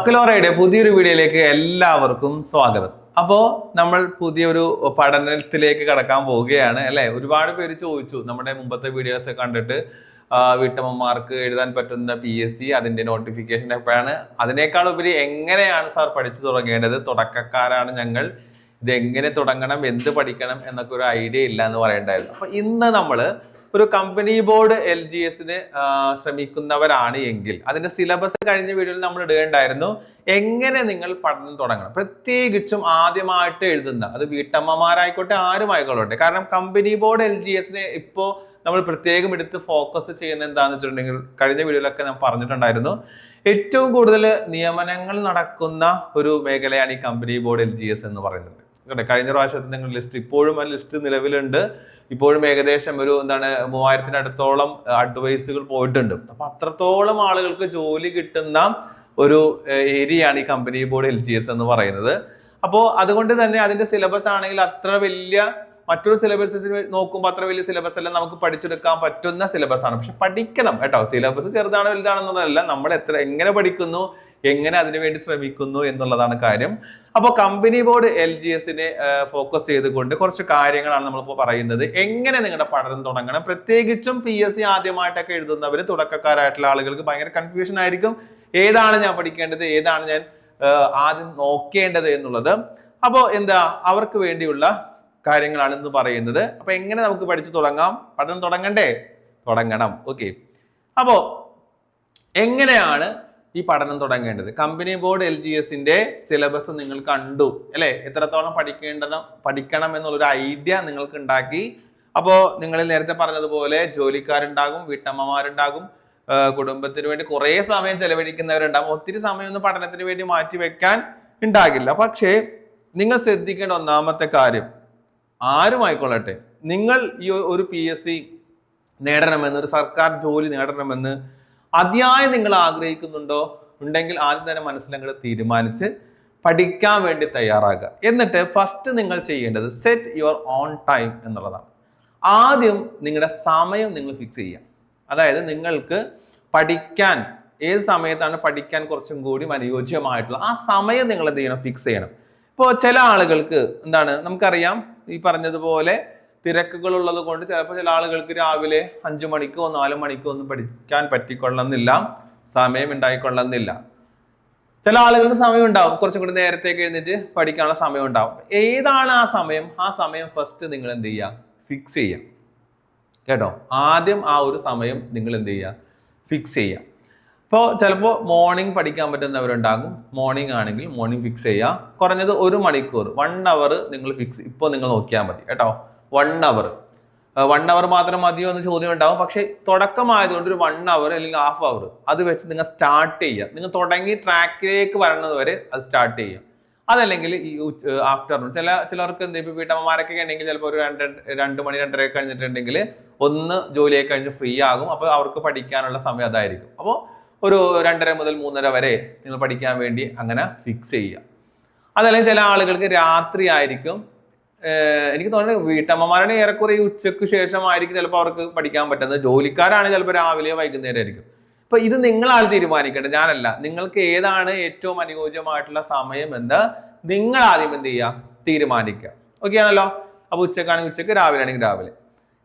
ബക്കലോറയുടെ പുതിയൊരു വീഡിയോയിലേക്ക് എല്ലാവർക്കും സ്വാഗതം. അപ്പോൾ നമ്മൾ പുതിയൊരു പഠനത്തിലേക്ക് കടക്കാൻ പോവുകയാണ് അല്ലെ? ഒരുപാട് പേര് ചോദിച്ചു നമ്മുടെ മുമ്പത്തെ വീഡിയോസ് ഒക്കെ കണ്ടിട്ട് വീട്ടമ്മമാർക്ക് എഴുതാൻ പറ്റുന്ന പി എസ് സി അതിന്റെ നോട്ടിഫിക്കേഷൻ എപ്പോഴാണ് അതിനേക്കാൾ ഉപരി എങ്ങനെയാണ് സാർ പഠിച്ചു തുടങ്ങേണ്ടത്? തുടക്കക്കാരാണ് ഞങ്ങൾ. ഇത് എങ്ങനെ തുടങ്ങണം എന്ത് പഠിക്കണം എന്നൊക്കെ ഒരു ഐഡിയ ഇല്ല എന്ന് പറയണ്ടായിരുന്നു. അപ്പൊ ഇന്ന് നമ്മൾ ഒരു കമ്പനി ബോർഡ് എൽ ജി എസിന് ശ്രമിക്കുന്നവരാണ് എങ്കിൽ അതിന്റെ സിലബസ് കഴിഞ്ഞ വീഡിയോയിൽ നമ്മൾ ഇടുകയുണ്ടായിരുന്നു എങ്ങനെ നിങ്ങൾ പഠനം തുടങ്ങണം. പ്രത്യേകിച്ചും ആദ്യമായിട്ട് എഴുതുന്ന അത് വീട്ടമ്മമാരായിക്കോട്ടെ ആരുമായിക്കോട്ടെ കാരണം കമ്പനി ബോർഡ് എൽ ജി എസിന് ഇപ്പോ നമ്മൾ പ്രത്യേകം എടുത്ത് ഫോക്കസ് ചെയ്യുന്ന എന്താണെന്ന് വെച്ചിട്ടുണ്ടെങ്കിൽ കഴിഞ്ഞ വീഡിയോയിലൊക്കെ ഞാൻ പറഞ്ഞിട്ടുണ്ടായിരുന്നു ഏറ്റവും കൂടുതൽ നിയമനങ്ങൾ നടക്കുന്ന ഒരു മേഖലയാണ് ഈ company board L G S എന്ന് പറയുന്നത്. കേട്ടോ കഴിഞ്ഞ പ്രാവശ്യത്തെ നിങ്ങൾ ലിസ്റ്റ് ഇപ്പോഴും ആ ലിസ്റ്റ് നിലവിലുണ്ട്. ഇപ്പോഴും ഏകദേശം ഒരു എന്താണ് മൂവായിരത്തിനടുത്തോളം അഡ്വൈസുകൾ പോയിട്ടുണ്ട്. അപ്പൊ അത്രത്തോളം ആളുകൾക്ക് ജോലി കിട്ടുന്ന ഒരു ഏരിയയാണ് ഈ company board L G S എന്ന് പറയുന്നത്. അപ്പോൾ അതുകൊണ്ട് തന്നെ അതിന്റെ സിലബസ് ആണെങ്കിൽ അത്ര വലിയ മറ്റൊരു സിലബസ് നോക്കുമ്പോൾ അത്ര വലിയ സിലബസ് അല്ല നമുക്ക് പഠിച്ചെടുക്കാൻ പറ്റുന്ന സിലബസ് ആണ്. പക്ഷെ പഠിക്കണം കേട്ടോ. സിലബസ് ചെറുതാണോ വലുതാണെന്നുള്ളതല്ല. നമ്മൾ എത്ര എങ്ങനെ പഠിക്കുന്നു? എങ്ങനെ അതിനുവേണ്ടി ശ്രമിക്കുന്നു എന്നുള്ളതാണ് കാര്യം. അപ്പോൾ കമ്പനി ബോർഡ് എൽ ജി എസിനെ ഫോക്കസ് ചെയ്തുകൊണ്ട് കുറച്ച് കാര്യങ്ങളാണ് നമ്മളിപ്പോൾ പറയുന്നത്. എങ്ങനെ നിങ്ങളുടെ പഠനം തുടങ്ങണം? പ്രത്യേകിച്ചും പി എസ് സി ആദ്യമായിട്ടൊക്കെ എഴുതുന്നവർ തുടക്കക്കാരായിട്ടുള്ള ആളുകൾക്ക് ഭയങ്കര കൺഫ്യൂഷൻ ആയിരിക്കും. ഏതാണ് ഞാൻ പഠിക്കേണ്ടത്? ഏതാണ് ഞാൻ ആദ്യം നോക്കേണ്ടത് എന്നുള്ളത്. അപ്പോൾ എന്താ അവർക്ക് വേണ്ടിയുള്ള കാര്യങ്ങളാണ് ഇന്ന് പറയുന്നത്. അപ്പൊ എങ്ങനെ നമുക്ക് പഠിച്ചു തുടങ്ങാം? പഠനം തുടങ്ങണ്ടേ? തുടങ്ങണം. ഓക്കെ. അപ്പോ എങ്ങനെയാണ് ഈ പഠനം തുടങ്ങേണ്ടത്. കമ്പനി ബോർഡ് എൽ ജി എസിന്റെ സിലബസ് നിങ്ങൾ കണ്ടു അല്ലെ? എത്രത്തോളം പഠിക്കേണ്ടണം പഠിക്കണം എന്നുള്ളൊരു ഐഡിയ നിങ്ങൾക്ക് ഉണ്ടാക്കി. അപ്പോ നിങ്ങൾ നേരത്തെ പറഞ്ഞതുപോലെ ജോലിക്കാരുണ്ടാകും വീട്ടമ്മമാരുണ്ടാകും കുടുംബത്തിന് വേണ്ടി കുറേ സമയം ചെലവഴിക്കുന്നവരുണ്ടാകും. ഒത്തിരി സമയമൊന്നും പഠനത്തിന് വേണ്ടി മാറ്റി വെക്കാൻ ഉണ്ടാകില്ല. പക്ഷേ നിങ്ങൾ ശ്രദ്ധിക്കേണ്ട ഒന്നാമത്തെ കാര്യം ആരുമായിക്കൊള്ളട്ടെ നിങ്ങൾ ഈ ഒരു പി എസ് സി നേടണമെന്ന് ഒരു സർക്കാർ ജോലി നേടണമെന്ന് അതിയായി നിങ്ങൾ ആഗ്രഹിക്കുന്നുണ്ടോ? ഉണ്ടെങ്കിൽ ആദ്യം തന്നെ മനസ്സിലങ്ങോട്ട് തീരുമാനിച്ച് പഠിക്കാൻ വേണ്ടി തയ്യാറാകുക. എന്നിട്ട് ഫസ്റ്റ് നിങ്ങൾ ചെയ്യേണ്ടത് സെറ്റ് യുവർ ഓൺ ടൈം എന്നുള്ളതാണ്. ആദ്യം നിങ്ങളുടെ സമയം നിങ്ങൾ ഫിക്സ് ചെയ്യുക അതായത് നിങ്ങൾക്ക് പഠിക്കാൻ ഏത് സമയത്താണ് പഠിക്കാൻ കുറച്ചും കൂടി അനുയോജ്യമായിട്ടുള്ള ആ സമയം നിങ്ങൾ എന്ത് ചെയ്യണം? ഫിക്സ് ചെയ്യണം. ഇപ്പോൾ ചില ആളുകൾക്ക് എന്താണ്? നമുക്കറിയാം ഈ പറഞ്ഞതുപോലെ തിരക്കുകൾ ഉള്ളത് കൊണ്ട് ചിലപ്പോൾ ചില ആളുകൾക്ക് രാവിലെ അഞ്ചു മണിക്കോ നാലു മണിക്കോ ഒന്നും പഠിക്കാൻ പറ്റിക്കൊള്ളുന്നില്ല സമയം ഉണ്ടായിക്കൊള്ളുന്നില്ല. ചില ആളുകൾക്ക് സമയം ഉണ്ടാവും കുറച്ചും കൂടി നേരത്തേക്ക് എഴുന്നേറ്റ് പഠിക്കാനുള്ള സമയം ഉണ്ടാവും ഏതാണ് ആ സമയം? ആ സമയം ഫസ്റ്റ് നിങ്ങൾ എന്ത് ചെയ്യുക? ഫിക്സ് ചെയ്യുക. കേട്ടോ? ആദ്യം ആ ഒരു സമയം നിങ്ങൾ എന്ത് ചെയ്യുക? ഫിക്സ് ചെയ്യുക. ഇപ്പോൾ ചിലപ്പോൾ മോർണിംഗ് പഠിക്കാൻ പറ്റുന്നവരുണ്ടാകും. മോർണിംഗ് ആണെങ്കിൽ മോർണിംഗ് ഫിക്സ് ചെയ്യുക. കുറഞ്ഞത് ഒരു മണിക്കൂർ വൺ അവർ നിങ്ങൾ ഫിക്സ് ഇപ്പോൾ നിങ്ങൾ നോക്കിയാൽ മതി. കേട്ടോ? വൺ അവർ വൺ അവർ മാത്രം മതിയോ എന്ന് ചോദ്യം ഉണ്ടാവും പക്ഷേ തുടക്കമായതുകൊണ്ട് ഒരു വൺ അവർ അല്ലെങ്കിൽ ഹാഫ് അവർ അത് വെച്ച് നിങ്ങൾ സ്റ്റാർട്ട് ചെയ്യുക. നിങ്ങൾ തുടങ്ങി ട്രാക്കിലേക്ക് വരണത് വരെ അത് സ്റ്റാർട്ട് ചെയ്യുക. അതല്ലെങ്കിൽ ഈ ആഫ്റ്റർനൂൺ ചില ചിലർക്ക് എന്ത് ഇപ്പോൾ വീട്ടമ്മമാരൊക്കെ ആണെങ്കിൽ ചിലപ്പോൾ ഒരു രണ്ട് രണ്ട് മണി രണ്ടര കഴിഞ്ഞിട്ടുണ്ടെങ്കിൽ ഒന്ന് ജോലിയൊക്കെ കഴിഞ്ഞ് ഫ്രീ ആകും. അപ്പോൾ അവർക്ക് പഠിക്കാനുള്ള സമയം അതായിരിക്കും. അപ്പോൾ ഒരു രണ്ടര മുതൽ മൂന്നര വരെ നിങ്ങൾ പഠിക്കാൻ വേണ്ടി അങ്ങനെ ഫിക്സ് ചെയ്യുക. അതല്ലെങ്കിൽ ചില ആളുകൾക്ക് രാത്രി ആയിരിക്കും എനിക്ക് തോന്നുന്നത് വീട്ടമ്മമാരുടെ ഏറെക്കുറെ ഈ ഉച്ചയ്ക്ക് ശേഷമായിരിക്കും ചിലപ്പോൾ അവർക്ക് പഠിക്കാൻ പറ്റുന്നത്. ജോലിക്കാരാണ് ചിലപ്പോൾ രാവിലെയോ വൈകുന്നേരം ആയിരിക്കും അപ്പൊ ഇത് നിങ്ങളാണ് തീരുമാനിക്കേണ്ടത്. ഞാനല്ല. നിങ്ങൾക്ക് ഏതാണ് ഏറ്റവും അനുയോജ്യമായിട്ടുള്ള സമയം എന്ന് നിങ്ങൾ ആദ്യം എന്ത് ചെയ്യുക? തീരുമാനിക്കുക. ഓക്കെ ആണല്ലോ? അപ്പൊ ഉച്ചക്കാണെങ്കിൽ ഉച്ചയ്ക്ക് രാവിലെ ആണെങ്കിൽ രാവിലെ.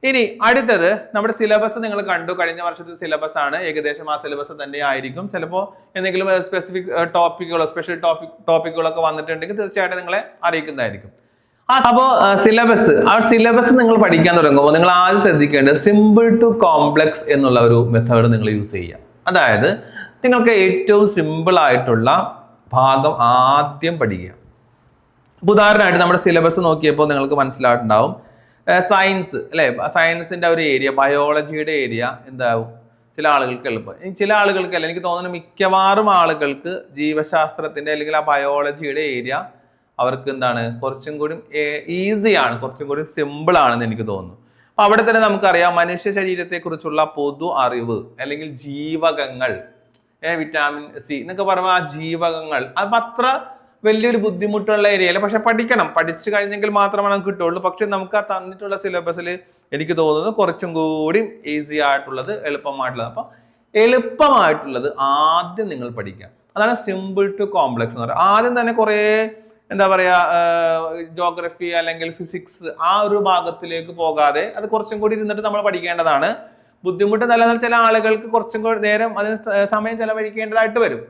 ഇനി അടുത്തത് നമ്മുടെ സിലബസ് നിങ്ങൾ കണ്ടു. കഴിഞ്ഞ വർഷത്തെ സിലബസ് ആണ്. ഏകദേശം ആ സിലബസ് തന്നെ ആയിരിക്കും. ചിലപ്പോൾ എന്തെങ്കിലും സ്പെസിഫിക് ടോപ്പിക്കുകളോ സ്പെഷ്യൽ ടോപ്പിക് ടോപ്പിക്കുകളൊക്കെ വന്നിട്ടുണ്ടെങ്കിൽ തീർച്ചയായിട്ടും നിങ്ങളെ അറിയിക്കുന്നതായിരിക്കും. ആ അപ്പോ സിലബസ് ആ സിലബസ് നിങ്ങൾ പഠിക്കാൻ തുടങ്ങുമ്പോൾ നിങ്ങൾ ആദ്യം ശ്രദ്ധിക്കേണ്ട സിമ്പിൾ ടു കോംപ്ലക്സ് എന്നുള്ള ഒരു മെത്തേഡ് നിങ്ങൾ യൂസ് ചെയ്യുക. അതായത് നിങ്ങൾക്ക് ഏറ്റവും സിമ്പിൾ ആയിട്ടുള്ള ഭാഗം ആദ്യം പഠിക്കുക. അപ്പൊ ഉദാഹരണമായിട്ട് നമ്മുടെ സിലബസ് നോക്കിയപ്പോൾ നിങ്ങൾക്ക് മനസ്സിലായിട്ടുണ്ടാവും. സയൻസ് അല്ലെ? സയൻസിന്റെ ഒരു ഏരിയ ബയോളജിയുടെ ഏരിയ എന്താവും? ചില ആളുകൾക്ക് എളുപ്പം. ചില ആളുകൾക്ക് അല്ല എനിക്ക് തോന്നുന്നു മിക്കവാറും ആളുകൾക്ക് ജീവശാസ്ത്രത്തിന്റെ അല്ലെങ്കിൽ ആ ബയോളജിയുടെ ഏരിയ അവർക്ക് എന്താണ്? കുറച്ചും കൂടി ഈസിയാണ് കുറച്ചും കൂടി സിമ്പിൾ ആണെന്ന് എനിക്ക് തോന്നുന്നു. അപ്പൊ അവിടെ തന്നെ നമുക്കറിയാം മനുഷ്യ ശരീരത്തെ കുറിച്ചുള്ള പൊതു അറിവ് അല്ലെങ്കിൽ ജീവകങ്ങൾ വിറ്റാമിൻ സി എന്നൊക്കെ പറയുമ്പോൾ ആ ജീവകങ്ങൾ. അപ്പം അത്ര വലിയൊരു ബുദ്ധിമുട്ടുള്ള ഏരിയയില്ല പക്ഷെ പഠിക്കണം. പഠിച്ചു കഴിഞ്ഞെങ്കിൽ മാത്രമേ നമുക്ക് കിട്ടുള്ളൂ പക്ഷെ നമുക്ക് ആ തന്നിട്ടുള്ള സിലബസിൽ എനിക്ക് തോന്നുന്നത് കുറച്ചും കൂടി ഈസി ആയിട്ടുള്ളത് എളുപ്പമായിട്ടുള്ളത്. അപ്പൊ എളുപ്പമായിട്ടുള്ളത് ആദ്യം നിങ്ങൾ പഠിക്കുക. അതാണ് സിമ്പിൾ ടു കോംപ്ലക്സ് എന്ന് പറയുന്നത് ആദ്യം തന്നെ കുറേ എന്താ പറയാ ജോഗ്രഫി അല്ലെങ്കിൽ ഫിസിക്സ് ആ ഒരു ഭാഗത്തിലേക്ക് പോകാതെ അത് കുറച്ചും കൂടി ഇരുന്നിട്ട് നമ്മൾ പഠിക്കേണ്ടതാണ്. ബുദ്ധിമുട്ട് നല്ല ചില ആളുകൾക്ക് കുറച്ചും കൂടി നേരം അതിന് സമയം ചെലവഴിക്കേണ്ടതായിട്ട് വരും.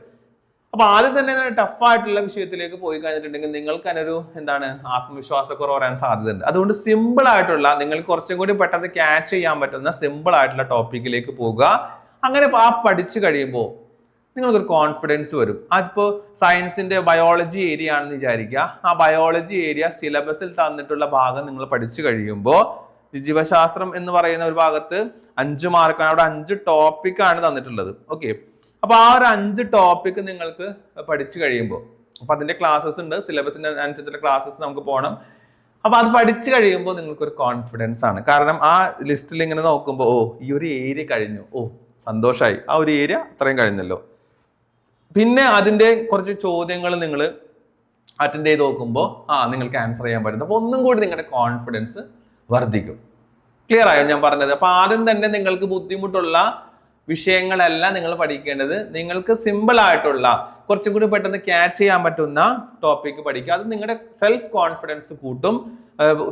അപ്പൊ ആദ്യം തന്നെ ടഫായിട്ടുള്ള വിഷയത്തിലേക്ക് പോയി കഴിഞ്ഞിട്ടുണ്ടെങ്കിൽ നിങ്ങൾക്ക് അതിനൊരു എന്താണ് ആത്മവിശ്വാസക്കുറവ് വരാൻ സാധ്യതയുണ്ട്. അതുകൊണ്ട് സിമ്പിൾ ആയിട്ടുള്ള നിങ്ങൾ കുറച്ചും കൂടി പെട്ടെന്ന് ക്യാച്ച് ചെയ്യാൻ പറ്റുന്ന സിമ്പിൾ ആയിട്ടുള്ള ടോപ്പിക്കിലേക്ക് പോവുക. അങ്ങനെ ആ പഠിച്ചു കഴിയുമ്പോൾ നിങ്ങൾക്കൊരു കോൺഫിഡൻസ് വരും. അതിപ്പോൾ സയൻസിന്റെ ബയോളജി ഏരിയ ആണെന്ന് വിചാരിക്കുക. ആ ബയോളജി ഏരിയ സിലബസിൽ തന്നിട്ടുള്ള ഭാഗം നിങ്ങൾ പഠിച്ചു കഴിയുമ്പോൾ ജീവശാസ്ത്രം എന്ന് പറയുന്ന ഒരു ഭാഗത്ത് അഞ്ച് മാർക്കാണ് അവിടെ അഞ്ച് ടോപ്പിക്കാണ് തന്നിട്ടുള്ളത്. ഓക്കെ അപ്പോൾ ആ ഒരു അഞ്ച് ടോപ്പിക്ക് നിങ്ങൾക്ക് പഠിച്ചു കഴിയുമ്പോൾ അപ്പൊ അതിന്റെ ക്ലാസ്സസ് ഉണ്ട്. സിലബസിന്റെ അനുസരിച്ചുള്ള ക്ലാസ്സസ് നമുക്ക് പോകണം അപ്പോൾ അത് പഠിച്ചു കഴിയുമ്പോൾ നിങ്ങൾക്ക് ഒരു കോൺഫിഡൻസ് ആണ്. കാരണം ആ ലിസ്റ്റിൽ ഇങ്ങനെ നോക്കുമ്പോൾ ഓ ഈ ഒരു ഏരിയ കഴിഞ്ഞു. ഓ സന്തോഷമായി ആ ഒരു ഏരിയ അത്രയും കഴിഞ്ഞല്ലോ. പിന്നെ അതിന്റെ കുറച്ച് ചോദ്യങ്ങൾ നിങ്ങൾ അറ്റൻഡ് ചെയ്ത് നോക്കുമ്പോൾ ആ നിങ്ങൾക്ക് ആൻസർ ചെയ്യാൻ പറ്റും. അപ്പോൾ ഒന്നും കൂടി നിങ്ങളുടെ കോൺഫിഡൻസ് വർദ്ധിക്കും. ക്ലിയർ ആയോ ഞാൻ പറഞ്ഞത്? അപ്പൊ ആദ്യം തന്നെ നിങ്ങൾക്ക് ബുദ്ധിമുട്ടുള്ള വിഷയങ്ങളല്ല നിങ്ങൾ പഠിക്കേണ്ടത്. നിങ്ങൾക്ക് സിമ്പിൾ ആയിട്ടുള്ള കുറച്ചും കൂടി പെട്ടെന്ന് ക്യാച്ച് ചെയ്യാൻ പറ്റുന്ന ടോപ്പിക്ക് പഠിക്കുക. അത് നിങ്ങളുടെ സെൽഫ് കോൺഫിഡൻസ് കൂട്ടും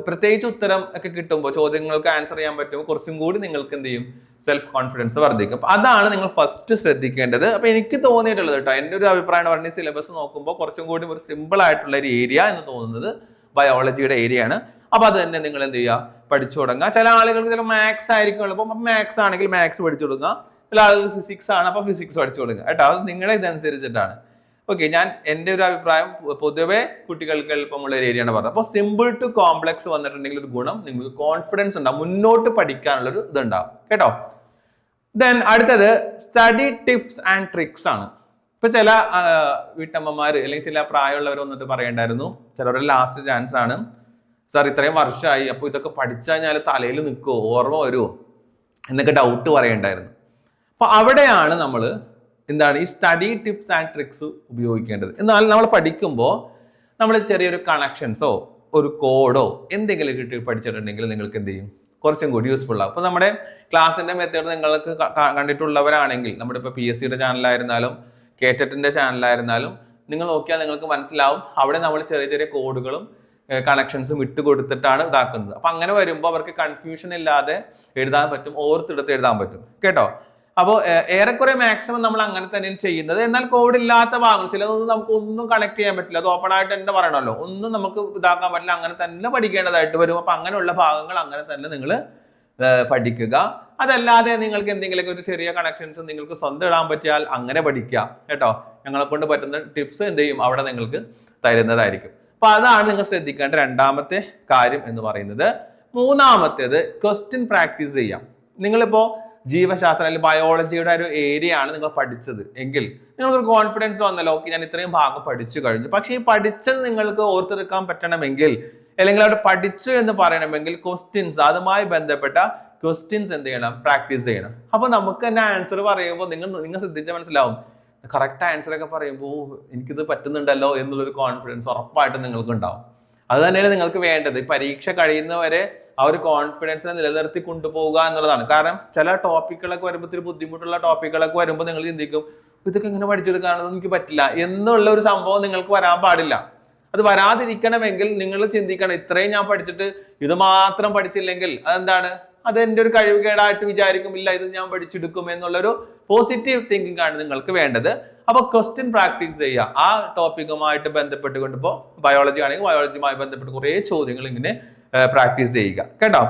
പ്രത്യേകിച്ച് ഉത്തരം ഒക്കെ കിട്ടുമ്പോൾ ചോദ്യങ്ങൾക്ക് ആൻസർ ചെയ്യാൻ പറ്റുമ്പോൾ കുറച്ചും കൂടി നിങ്ങൾക്ക് എന്ത് ചെയ്യും? സെൽഫ് കോൺഫിഡൻസ് വർദ്ധിക്കും. അപ്പൊ അതാണ് നിങ്ങൾ ഫസ്റ്റ് ശ്രദ്ധിക്കേണ്ടത്. അപ്പൊ എനിക്ക് തോന്നിയിട്ടുള്ളത് കേട്ടോ എന്റെ ഒരു അഭിപ്രായം പറഞ്ഞ സിലബസ് നോക്കുമ്പോൾ കുറച്ചും കൂടി ഒരു സിമ്പിൾ ആയിട്ടുള്ള ഒരു ഏരിയ എന്ന് തോന്നുന്നത് ബയോളജിയുടെ ഏരിയ ആണ്. അപ്പൊ അത് തന്നെ നിങ്ങൾ എന്ത് ചെയ്യുക? പഠിച്ചു തുടങ്ങുക. ചില ആളുകൾക്ക് ചില മാത്സ് ആയിരിക്കും എളുപ്പം മാത്സ് ആണെങ്കിൽ മാത്സ് പഠിച്ചു തുടങ്ങുക. ചില ആളുകൾ ഫിസിക്സ് ആണ്. അപ്പൊ ഫിസിക്സ് പഠിച്ചു കൊടുക്കുക കേട്ടോ? അത് നിങ്ങളുടെ ഇതനുസരിച്ചിട്ടാണ്. ഓക്കെ ഞാൻ എന്റെ ഒരു അഭിപ്രായം പൊതുവേ കുട്ടികൾക്ക് എളുപ്പമുള്ള ഒരു ഏരിയയാണ് പറഞ്ഞത്. അപ്പോൾ സിമ്പിൾ ടു കോംപ്ലക്സ് വന്നിട്ടുണ്ടെങ്കിൽ ഒരു ഗുണം നിങ്ങൾക്ക് കോൺഫിഡൻസ് ഉണ്ടാവും മുന്നോട്ട് പഠിക്കാനുള്ള ഒരു ഇതുണ്ടാവും. കേട്ടോ? ദെൻ അടുത്തത് സ്റ്റഡി ടിപ്സ് ആൻഡ് ട്രിക്സ് ആണ്. ഇപ്പൊ ചില വീട്ടമ്മമാർ അല്ലെങ്കിൽ ചില പ്രായമുള്ളവർ വന്നിട്ട് പറയണ്ടായിരുന്നു ചിലവരുടെ ലാസ്റ്റ് ചാൻസ് ആണ്. സാർ ഇത്രയും വർഷമായി അപ്പോൾ ഇതൊക്കെ പഠിച്ചു കഴിഞ്ഞാൽ തലയിൽ നിൽക്കുമോ ഓർമ്മ വരുമോ എന്നൊക്കെ ഡൗട്ട് പറയണ്ടായിരുന്നു. അപ്പൊ അവിടെയാണ് നമ്മൾ എന്താണ് ഈ സ്റ്റഡി ടിപ്സ് ആൻഡ് ട്രിക്സ് ഉപയോഗിക്കേണ്ടത്. എന്നാൽ നമ്മൾ പഠിക്കുമ്പോൾ നമ്മൾ ചെറിയൊരു കണക്ഷൻസോ ഒരു കോഡോ എന്തെങ്കിലും കിട്ടി പഠിച്ചിട്ടുണ്ടെങ്കിൽ നിങ്ങൾക്ക് എന്ത് ചെയ്യും? കുറച്ചും കൂടി യൂസ്ഫുൾ ആവും. അപ്പോൾ നമ്മുടെ ക്ലാസ്സിന്റെ മെത്തേഡ് നിങ്ങൾക്ക് കണ്ടിട്ടുള്ളവരാണെങ്കിൽ നമ്മുടെ ഇപ്പോൾ പി എസ് സിയുടെ ചാനലായിരുന്നാലും കേറ്റിന്റെ ചാനലായിരുന്നാലും നിങ്ങൾ നോക്കിയാൽ നിങ്ങൾക്ക് മനസ്സിലാവും. അവിടെ നമ്മൾ ചെറിയ ചെറിയ കോഡുകളും കണക്ഷൻസും ഇട്ട് കൊടുത്തിട്ടാണ് ഇതാക്കുന്നത്. അപ്പം അങ്ങനെ വരുമ്പോൾ അവർക്ക് കൺഫ്യൂഷൻ ഇല്ലാതെ എഴുതാൻ പറ്റും ഓർത്തെടുത്ത് എഴുതാൻ പറ്റും. കേട്ടോ? അപ്പോൾ ഏറെക്കുറെ മാക്സിമം നമ്മൾ അങ്ങനെ തന്നെയാണ് ചെയ്യുന്നത്. എന്നാൽ കോഡ് ഇല്ലാത്ത ഭാഗം ചിലതൊന്നും നമുക്ക് ഒന്നും കണക്ട് ചെയ്യാൻ പറ്റില്ല. അത് ഓപ്പൺ ആയിട്ട് തന്നെ പറയണമല്ലോ. ഒന്നും നമുക്ക് ഇതാക്കാൻ പറ്റില്ല. അങ്ങനെ തന്നെ പഠിക്കേണ്ടതായിട്ട് വരും. അപ്പൊ അങ്ങനെയുള്ള ഭാഗങ്ങൾ അങ്ങനെ തന്നെ നിങ്ങൾ പഠിക്കുക. അതല്ലാതെ നിങ്ങൾക്ക് എന്തെങ്കിലുമൊക്കെ ഒരു ചെറിയ കണക്ഷൻസ് നിങ്ങൾക്ക് സ്വന്തം ഇടാൻ പറ്റിയാൽ അങ്ങനെ പഠിക്കുക. കേട്ടോ? ഞങ്ങളെ കൊണ്ട് പറ്റുന്ന ടിപ്സ് എന്ത് ചെയ്യും? അവിടെ നിങ്ങൾക്ക് തരുന്നതായിരിക്കും. അപ്പൊ അതാണ് നിങ്ങൾ ശ്രദ്ധിക്കേണ്ട രണ്ടാമത്തെ കാര്യം എന്ന് പറയുന്നത്. മൂന്നാമത്തേത് ക്വസ്റ്റ്യൻ പ്രാക്ടീസ് ചെയ്യാം. നിങ്ങളിപ്പോ ജീവശാസ്ത്രം അല്ലെങ്കിൽ ബയോളജിയുടെ ഒരു ഏരിയ ആണ് നിങ്ങൾ പഠിച്ചത്. എങ്കിൽ നിങ്ങൾക്കൊരു കോൺഫിഡൻസ് വന്നല്ലോ ഓക്കെ ഞാൻ ഇത്രയും ഭാഗം പഠിച്ചു കഴിഞ്ഞു. പക്ഷേ ഈ പഠിച്ചത് നിങ്ങൾക്ക് ഓർത്തെടുക്കാൻ പറ്റണമെങ്കിൽ അല്ലെങ്കിൽ അവിടെ പഠിച്ചു എന്ന് പറയണമെങ്കിൽ ക്വസ്റ്റ്യൻസ് അതുമായി ബന്ധപ്പെട്ട ക്വസ്റ്റ്യൻസ് എന്ത് ചെയ്യണം? പ്രാക്ടീസ് ചെയ്യണം. അപ്പൊ നമുക്ക് തന്നെ ആൻസർ പറയുമ്പോൾ നിങ്ങൾ നിങ്ങൾ ശ്രദ്ധിച്ചാൽ മനസ്സിലാവും. കറക്റ്റ് ആൻസർ ഒക്കെ പറയുമ്പോൾ എനിക്കിത് പറ്റുന്നുണ്ടല്ലോ എന്നുള്ളൊരു കോൺഫിഡൻസ് ഉറപ്പായിട്ട് നിങ്ങൾക്ക് ഉണ്ടാവും അത് തന്നെയാണ് നിങ്ങൾക്ക് വേണ്ടത്. പരീക്ഷ കഴിയുന്നവരെ ആ ഒരു കോൺഫിഡൻസിനെ നിലനിർത്തി കൊണ്ടുപോകുക എന്നുള്ളതാണ്. കാരണം ചില ടോപ്പിക്കുകളൊക്കെ വരുമ്പോൾ ഇത്തിരി ബുദ്ധിമുട്ടുള്ള ടോപ്പിക്കുകളൊക്കെ വരുമ്പോൾ നിങ്ങൾ ചിന്തിക്കും ഇതൊക്കെ എങ്ങനെ പഠിച്ചെടുക്കാനൊന്നും എനിക്ക് പറ്റില്ല. എന്നുള്ള ഒരു സംഭവം നിങ്ങൾക്ക് വരാൻ പാടില്ല. അത് വരാതിരിക്കണമെങ്കിൽ നിങ്ങൾ ചിന്തിക്കണം. ഇത്രയും ഞാൻ പഠിച്ചിട്ട് ഇത് മാത്രം പഠിച്ചില്ലെങ്കിൽ അതെന്താണ്? അത് എന്റെ ഒരു കഴിവുകേടായിട്ട് വിചാരിക്കും ഇല്ല ഇത് ഞാൻ പഠിച്ചെടുക്കും. എന്നുള്ളൊരു പോസിറ്റീവ് തിങ്കിങ് ആണ് നിങ്ങൾക്ക് വേണ്ടത്. അപ്പൊ ക്വസ്റ്റ്യൻ പ്രാക്ടീസ് ചെയ്യുക. ആ ടോപ്പിക്കുമായിട്ട് ബന്ധപ്പെട്ടുകൊണ്ട് ഇപ്പോൾ ബയോളജി ആണെങ്കിൽ ബയോളജിയുമായി ബന്ധപ്പെട്ട് കുറേ ചോദ്യങ്ങൾ ഇങ്ങനെ പ്രാക്ടീസ് ചെയ്യുക. കേട്ടോ?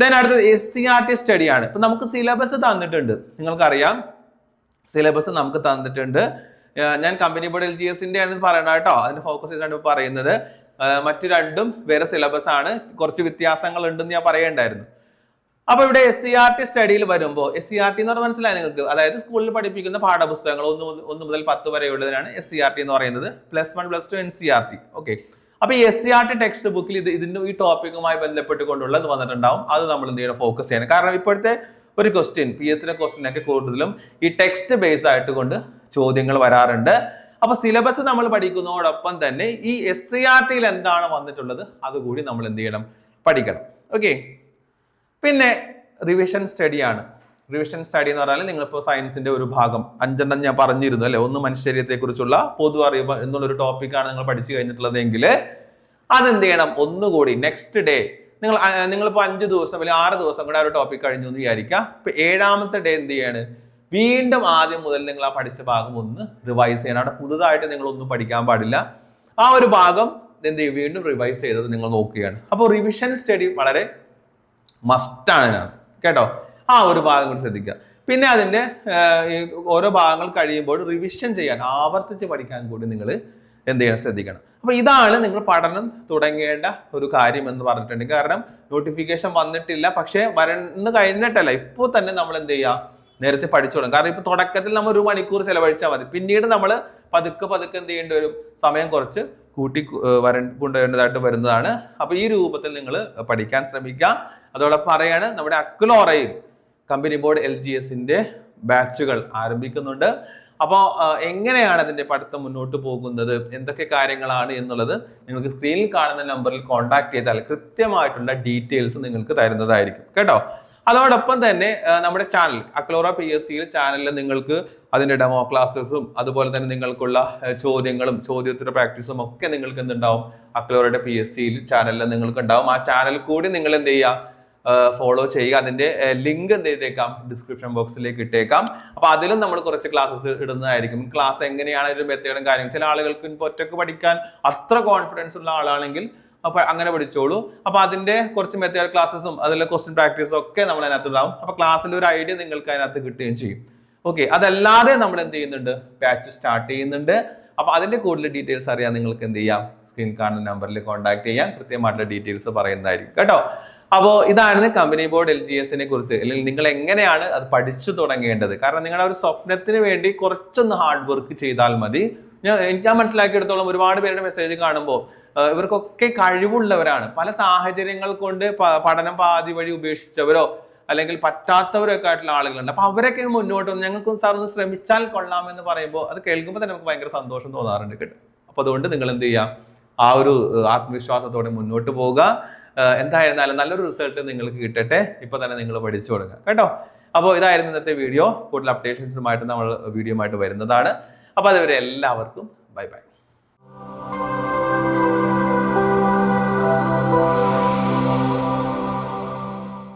ദെൻ അടുത്തത് S C R T study ആണ്. ഇപ്പൊ നമുക്ക് സിലബസ് തന്നിട്ടുണ്ട്. നിങ്ങൾക്കറിയാം. സിലബസ് നമുക്ക് തന്നിട്ടുണ്ട്. ഞാൻ കമ്പനി ബോർഡ് എൽ ജി എസിന്റെ ആണ് പറയണ കേട്ടോ. അതിന് ഫോക്കസ് ചെയ്താണ് പറയുന്നത്. മറ്റു രണ്ടും വേറെ സിലബസ് ആണ്. കുറച്ച് വ്യത്യാസങ്ങൾ ഉണ്ടെന്ന് ഞാൻ പറയണ്ടായിരുന്നു. അപ്പൊ ഇവിടെ എസ് സി ആർ ടി സ്റ്റഡിയിൽ വരുമ്പോൾ എസ് സി ആർ ടി എന്ന് പറഞ്ഞാൽ മനസ്സിലായി നിങ്ങൾക്ക്? അതായത് സ്കൂളിൽ പഠിപ്പിക്കുന്ന പാഠപുസ്തകങ്ങൾ ഒന്ന് ഒന്ന് മുതൽ പത്ത് വരെയുള്ളതിനാണ് എസ് സി ആർ ടി എന്ന് പറയുന്നത്. Plus one plus two N C R T okay അപ്പൊ S C R T text ബുക്കിൽ ഇത് ഇതിന്റെ ഈ ടോപ്പിക്കുമായി ബന്ധപ്പെട്ട് ബന്ധപ്പെട്ടുകൊണ്ടുള്ളത് വന്നിട്ടുണ്ടാവും. അത് നമ്മൾ എന്ത് ചെയ്യണം? ഫോക്കസ് ചെയ്യണം. കാരണം ഇപ്പോഴത്തെ ഒരു ക്വസ്റ്റ്യൻ പി എസ് സിയുടെ ക്വസ്റ്റ്യൻ ഒക്കെ കൂടുതലും ഈ ടെക്സ്റ്റ് ബേസ് ആയിട്ട് കൊണ്ട് ചോദ്യങ്ങൾ വരാറുണ്ട്. അപ്പൊ സിലബസ് നമ്മൾ പഠിക്കുന്നതോടൊപ്പം തന്നെ ഈ എസ് സി ആർ ടിയിൽ എന്താണ് വന്നിട്ടുള്ളത്? അതുകൂടി നമ്മൾ എന്ത് ചെയ്യണം? പഠിക്കണം. ഓക്കെ പിന്നെ റിവിഷൻ സ്റ്റഡിയാണ് റിവിഷൻ സ്റ്റഡി എന്ന് പറഞ്ഞാൽ നിങ്ങളിപ്പോൾ സയൻസിന്റെ ഒരു ഭാഗം. അഞ്ചെണ്ണം ഞാൻ പറഞ്ഞിരുന്നു അല്ലെ? ഒന്ന് മനുഷ്യരീരത്തെ കുറിച്ചുള്ള പൊതു അറിവ് എന്നുള്ളൊരു ടോപ്പിക്കാണ് നിങ്ങൾ പഠിച്ചു കഴിഞ്ഞിട്ടുള്ളതെങ്കിൽ അതെന്ത് ചെയ്യണം? ഒന്നുകൂടി നെക്സ്റ്റ് ഡേ നിങ്ങൾ നിങ്ങളിപ്പോൾ അഞ്ച് ദിവസം അല്ലെങ്കിൽ ആറ് ദിവസം കൂടെ ആ ഒരു ടോപ്പിക് കഴിഞ്ഞു എന്ന് വിചാരിക്കുക. ഇപ്പൊ ഏഴാമത്തെ ഡേ എന്ത് ചെയ്യാണ്? വീണ്ടും ആദ്യം മുതൽ നിങ്ങൾ ആ പഠിച്ച ഭാഗം ഒന്ന് റിവൈസ് ചെയ്യണം. അവിടെ പുതുതായിട്ട് നിങ്ങൾ ഒന്നും പഠിക്കാൻ പാടില്ല. ആ ഒരു ഭാഗം എന്ത് ചെയ്യും? വീണ്ടും റിവൈസ് ചെയ്തത് നിങ്ങൾ നോക്കുകയാണ്. അപ്പോൾ റിവിഷൻ സ്റ്റഡി വളരെ മസ്റ്റാണ് കേട്ടോ? ആ ഒരു ഭാഗം കൂടി ശ്രദ്ധിക്കുക. പിന്നെ അതിന്റെ ഓരോ ഭാഗങ്ങൾ കഴിയുമ്പോൾ റിവിഷൻ ചെയ്യാൻ ആവർത്തിച്ച് പഠിക്കാൻ കൂടി നിങ്ങൾ എന്ത് ചെയ്യാൻ ശ്രദ്ധിക്കണം. അപ്പോൾ ഇതാണ് നിങ്ങൾ പഠനം തുടങ്ങേണ്ട ഒരു കാര്യം എന്ന് പറഞ്ഞിട്ടുണ്ട് കാരണം നോട്ടിഫിക്കേഷൻ വന്നിട്ടില്ല പക്ഷേ വരന്ന് കഴിഞ്ഞിട്ടല്ല. ഇപ്പോൾ തന്നെ നമ്മൾ എന്ത് ചെയ്യുക നേരത്തെ പഠിച്ചു തുടങ്ങും. കാരണം ഇപ്പൊ തുടക്കത്തിൽ നമ്മൾ ഒരു മണിക്കൂർ ചെലവഴിച്ചാൽ മതി. പിന്നീട് നമ്മൾ പതുക്കെ പതുക്കെ എന്ത് ചെയ്യേണ്ടി വരും? സമയം കുറച്ച് കൂട്ടി വര കൊണ്ടുവരേണ്ടതായിട്ട് വരുന്നതാണ്. അപ്പോൾ ഈ രൂപത്തിൽ നിങ്ങൾ പഠിക്കാൻ ശ്രമിക്കുക. അതോടൊപ്പം പറയാണ് നമ്മുടെ അക്ലോറയിൽ കമ്പനി ബോർഡ് എൽ ജി എസിന്റെ ബാച്ചുകൾ ആരംഭിക്കുന്നുണ്ട്. അപ്പോൾ എങ്ങനെയാണ് അതിന്റെ പഠിത്തം മുന്നോട്ട് പോകുന്നത്? എന്തൊക്കെ കാര്യങ്ങളാണ് എന്നുള്ളത് നിങ്ങൾക്ക് സ്ക്രീനിൽ കാണുന്ന നമ്പറിൽ കോൺടാക്ട് ചെയ്താൽ കൃത്യമായിട്ടുള്ള ഡീറ്റെയിൽസ് നിങ്ങൾക്ക് തരുന്നതായിരിക്കും. കേട്ടോ? അതോടൊപ്പം തന്നെ നമ്മുടെ ചാനൽ അക്ലോറ പി എസ് സിയിൽ ചാനലിൽ നിങ്ങൾക്ക് അതിന്റെ ഡെമോ ക്ലാസ്സസും അതുപോലെ തന്നെ നിങ്ങൾക്കുള്ള ചോദ്യങ്ങളും ചോദ്യോത്തര പ്രാക്ടീസും ഒക്കെ നിങ്ങൾക്ക് എന്തുണ്ടാവും? അക്ലോറയുടെ പി എസ് സിയിൽ ചാനലിൽ നിങ്ങൾക്ക് ഉണ്ടാവും ആ ചാനൽ കൂടി നിങ്ങൾ എന്ത് ചെയ്യുക? ഫോളോ ചെയ്യുക. അതിന്റെ ലിങ്ക് എന്ത് ചെയ്തേക്കാം? ഡിസ്ക്രിപ്ഷൻ ബോക്സിലേക്ക് ഇട്ടേക്കാം. അപ്പൊ അതിലും നമ്മൾ കുറച്ച് ക്ലാസ്സസ് ഇടുന്നതായിരിക്കും. ക്ലാസ് എങ്ങനെയാണ് ഒരു മെത്തേഡും കാര്യം ചില ആളുകൾക്ക് ഇപ്പൊ ഒറ്റയ്ക്ക് പഠിക്കാൻ അത്ര കോൺഫിഡൻസ് ഉള്ള ആളാണെങ്കിൽ അപ്പൊ അങ്ങനെ പഠിച്ചോളൂ. അപ്പൊ അതിന്റെ കുറച്ച് മെത്തേഡ് ക്ലാസ്സസും അതിലെ ക്വസ്റ്റ്യൻ പ്രാക്ടീസും ഒക്കെ നമ്മൾ അതിനകത്ത് ഉണ്ടാവും അപ്പൊ ക്ലാസ്സിന്റെ ഒരു ഐഡിയ നിങ്ങൾക്ക് അതിനകത്ത് കിട്ടുകയും ചെയ്യും. ഓക്കെ അതല്ലാതെ നമ്മൾ എന്ത് ചെയ്യുന്നുണ്ട്? ബാച്ച് സ്റ്റാർട്ട് ചെയ്യുന്നുണ്ട്. അപ്പൊ അതിന്റെ കൂടുതൽ ഡീറ്റെയിൽസ് അറിയാൻ നിങ്ങൾക്ക് എന്ത് ചെയ്യാം? സ്ക്രീൻ കാണുന്ന നമ്പറിൽ കോൺടാക്ട് ചെയ്യാം. കൃത്യമായിട്ടുള്ള ഡീറ്റെയിൽസ് പറയുന്നതായിരിക്കും. കേട്ടോ? അപ്പോൾ ഇതാണ് കമ്പനി ബോർഡ് എൽ ജി എസിനെ കുറിച്ച്. അല്ലെങ്കിൽ നിങ്ങൾ എങ്ങനെയാണ് അത് പഠിച്ചു തുടങ്ങേണ്ടത്? കാരണം നിങ്ങളുടെ ഒരു സ്വപ്നത്തിന് വേണ്ടി കുറച്ചൊന്ന് ഹാർഡ് വർക്ക് ചെയ്താൽ മതി. ഞാൻ ഞാൻ മനസ്സിലാക്കിയെടുത്തോളം ഒരുപാട് പേരുടെ മെസ്സേജ് കാണുമ്പോൾ ഇവർക്കൊക്കെ കഴിവുള്ളവരാണ്. പല സാഹചര്യങ്ങൾ കൊണ്ട് പഠനം പാതി വഴി ഉപേക്ഷിച്ചവരോ അല്ലെങ്കിൽ പറ്റാത്തവരൊക്കെ ആയിട്ടുള്ള ആളുകളുണ്ട്. അപ്പൊ അവരൊക്കെ മുന്നോട്ട് വന്ന് ഞങ്ങൾക്ക് സാർ ഒന്ന് ശ്രമിച്ചാൽ കൊള്ളാമെന്ന് പറയുമ്പോൾ അത് കേൾക്കുമ്പോൾ തന്നെ നമുക്ക് ഭയങ്കര സന്തോഷം തോന്നാറുണ്ട് കേട്ടോ. അപ്പൊ അതുകൊണ്ട് നിങ്ങൾ എന്ത് ചെയ്യുക ആ ഒരു ആത്മവിശ്വാസത്തോടെ മുന്നോട്ട് പോവുക. എന്തായിരുന്നാലും നല്ലൊരു റിസൾട്ട് നിങ്ങൾക്ക് കിട്ടട്ടെ. ഇപ്പൊ തന്നെ നിങ്ങൾ പഠിച്ചു കൊടുക്കുക കേട്ടോ? അപ്പോൾ ഇതായിരുന്നു ഇന്നത്തെ വീഡിയോ കൂടുതൽ അപ്ഡേഷൻസുമായിട്ട് നമ്മൾ വീഡിയോ ആയിട്ട് വരുന്നതാണ്. അപ്പോൾ അതുവരെ എല്ലാവർക്കും ബൈ ബൈ